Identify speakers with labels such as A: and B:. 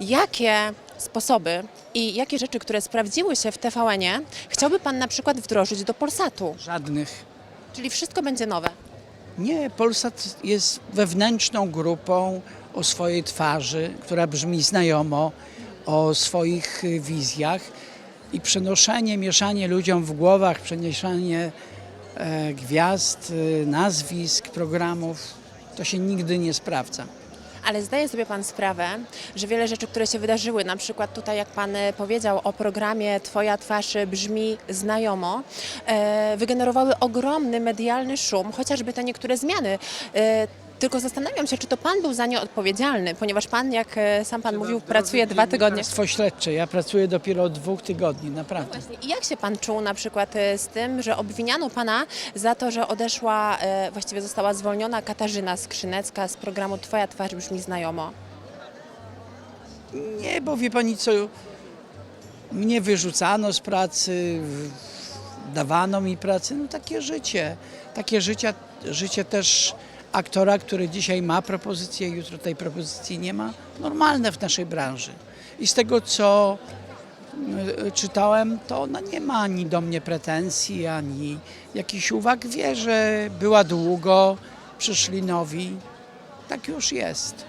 A: Jakie sposoby i jakie rzeczy, które sprawdziły się w TVN-ie, chciałby Pan na przykład wdrożyć do Polsatu?
B: Żadnych.
A: Czyli wszystko będzie nowe.
B: Nie, Polsat jest wewnętrzną grupą o swojej twarzy, która brzmi znajomo, o swoich y, wizjach i przenoszenie, mieszanie ludziom w głowach, przeniesienie e, gwiazd, y, nazwisk, programów, to się nigdy nie sprawdza.
A: Ale zdaje sobie Pan sprawę, że wiele rzeczy, które się wydarzyły, na przykład tutaj, jak Pan e, powiedział o programie Twoja twarz brzmi znajomo, e, wygenerowały ogromny medialny szum, chociażby te niektóre zmiany. Tylko zastanawiam się, czy to Pan był za nie odpowiedzialny, ponieważ Pan, jak e, sam Pan mówił, pracuje dwa tygodnie.
B: Dziennikarstwo śledcze. Ja pracuję dopiero od dwóch tygodni, naprawdę.
A: Właśnie. I jak się Pan czuł na przykład e, z tym, że obwiniano Pana za to, że odeszła, e, właściwie została zwolniona Katarzyna Skrzynecka z programu Twoja twarz brzmi znajomo?
B: Nie, bo wie pani co, mnie wyrzucano z pracy, dawano mi pracę, no takie życie. Takie życie, życie też aktora, który dzisiaj ma propozycję, jutro tej propozycji nie ma, normalne w naszej branży. I z tego co y, czytałem, to ona nie ma ani do mnie pretensji, ani jakichś uwag. Wie, że była długo, przyszli nowi. Tak już jest.